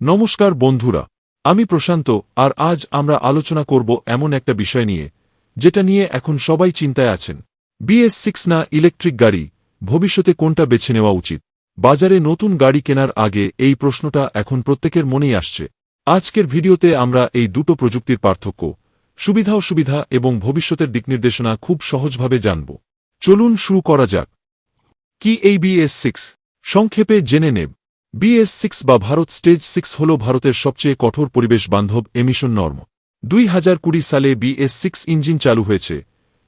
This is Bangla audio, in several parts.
নমস্কার বন্ধুরা, আমি প্রশান্ত, আর আজ আমরা আলোচনা করব এমন একটা বিষয় নিয়ে, যেটা নিয়ে এখন সবাই চিন্তায় আছেন। বিএস সিক্স না ইলেকট্রিক গাড়ি, ভবিষ্যতে কোনটা বেছে নেওয়া উচিত? বাজারে নতুন গাড়ি কেনার আগে এই প্রশ্নটা এখন প্রত্যেকের মনেই আসছে। আজকের ভিডিওতে আমরা এই দুটো প্রযুক্তির পার্থক্য, সুবিধা অসুবিধা এবং ভবিষ্যতের দিকনির্দেশনা খুব সহজভাবে জানব। চলুন শুরু করা যাক। কি এই বিএস সিক্স? সংক্ষেপে জেনে নেব। বিএস সিক্স বা ভারত স্টেজ সিক্স হল ভারতের সবচেয়ে কঠোর পরিবেশ বান্ধব এমিশন নর্ম দুই হাজার কুড়ি সালে বিএস সিক্স ইঞ্জিন চালু হয়েছে,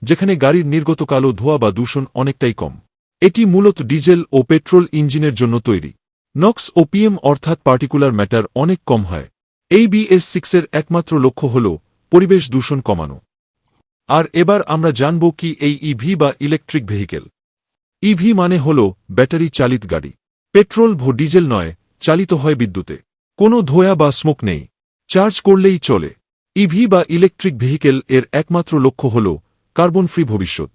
যেখানে গাড়ির নির্গত কালো ধোয়া বা দূষণ অনেকটাই কম। এটি মূলত ডিজেল ও পেট্রোল ইঞ্জিনের জন্য তৈরি। নক্স ও পিএম অর্থাৎ পার্টিকুলার ম্যাটার অনেক কম হয়। এই বিএস সিক্সের একমাত্র লক্ষ্য হল পরিবেশ দূষণ কমানো। আর এবার আমরা জানব কি এই ইভি বা ইলেকট্রিক ভেহিকেল ইভি মানে হল ব্যাটারি চালিত গাড়ি। পেট্রোল ভো ডিজেল নয়, চালিত হয় বিদ্যুতে। কোনো ধোয়া বা স্মোক নেই। চার্জ করলেই চলে। ইভি বা ইলেকট্রিক ভেহিকেল এর একমাত্র লক্ষ্য হল কার্বন ফ্রি ভবিষ্যৎ।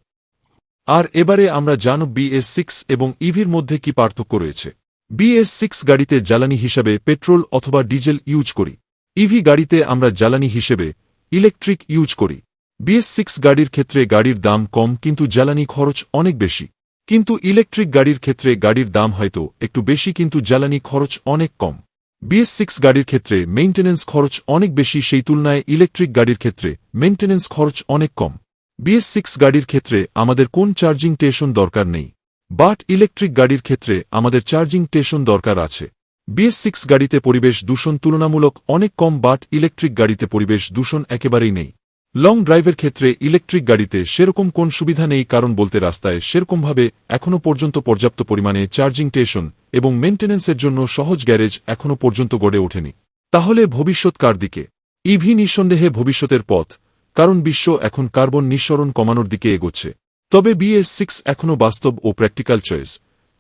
আর এবারে আমরা জানব বিএস সিক্স এবং ইভির মধ্যে কি পার্থক্য রয়েছে। বিএস সিক্স গাড়িতে জ্বালানি হিসাবে পেট্রোল অথবা ডিজেল ইউজ করি। ইভি গাড়িতে আমরা জ্বালানি হিসেবে ইলেকট্রিক ইউজ করি। বিএস সিক্স গাড়ির ক্ষেত্রে গাড়ির দাম কম কিন্তু জ্বালানি খরচ অনেক বেশি। কিন্তু ইলেকট্রিক গাড়ির ক্ষেত্রে গাড়ির দাম হয়তো একটু বেশি, কিন্তু জ্বালানি খরচ অনেক কম। বিএস সিক্স গাড়ির ক্ষেত্রে মেইনটেন্যান্স খরচ অনেক বেশি, সেই তুলনায় ইলেকট্রিক গাড়ির ক্ষেত্রে মেইনটেন্যান্স খরচ অনেক কম। বিএস সিক্স গাড়ির ক্ষেত্রে আমাদের কোন চার্জিং স্টেশন দরকার নেই, বাট ইলেকট্রিক গাড়ির ক্ষেত্রে আমাদের চার্জিং স্টেশন দরকার আছে। বিএস সিক্স গাড়িতে পরিবেশ দূষণ তুলনামূলক অনেক কম, বাট ইলেকট্রিক গাড়িতে পরিবেশ দূষণ একেবারেই নেই। লং ড্রাইভের ক্ষেত্রে ইলেকট্রিক গাড়িতে সেরকম কোন সুবিধা নেই কারণ বলতে রাস্তায় সেরকমভাবে এখনও পর্যন্ত পর্যাপ্ত পরিমাণে চার্জিং স্টেশন এবং মেন্টেন্যান্সের জন্য সহজ গ্যারেজ এখনও পর্যন্ত গড়ে ওঠেনি। তাহলে ভবিষ্যৎ কার দিকে? ইভি নিঃসন্দেহে ভবিষ্যতের পথ, কারণ বিশ্ব এখন কার্বন নিঃসরণ কমানোর দিকে এগোচ্ছে। তবে বিএস সিক্স এখনও বাস্তব ও প্র্যাকটিক্যাল চয়েস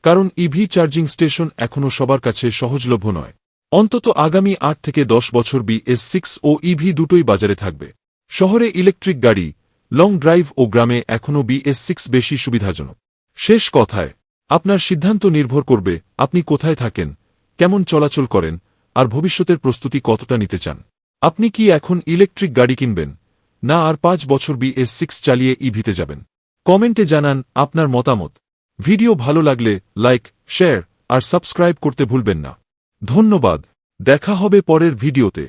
কারণ ইভি চার্জিং স্টেশন এখনও সবার কাছে সহজলভ্য নয়। অন্তত আগামী আট থেকে দশ বছর বিএস সিক্স ও ইভি দুটোই বাজারে থাকবে। শহরে ইলেকট্রিক গাড়ি, লং ড্রাইভ ও গ্রামে এখনও বিএস সিক্স বেশি সুবিধাজনক। শেষ কথায়, আপনার সিদ্ধান্ত নির্ভর করবে আপনি কোথায় থাকেন, কেমন চলাচল করেন, আর ভবিষ্যতের প্রস্তুতি কতটা নিতে চান। আপনি কি এখন ইলেকট্রিক গাড়ি কিনবেন, না আর পাঁচ বছর বিএস সিক্স চালিয়ে ইভিতে যাবেন? কমেন্টে জানান আপনার মতামত। ভিডিও ভালো লাগলে লাইক, শেয়ার আর সাবস্ক্রাইব করতে ভুলবেন না। ধন্যবাদ। দেখা হবে পরের ভিডিওতে।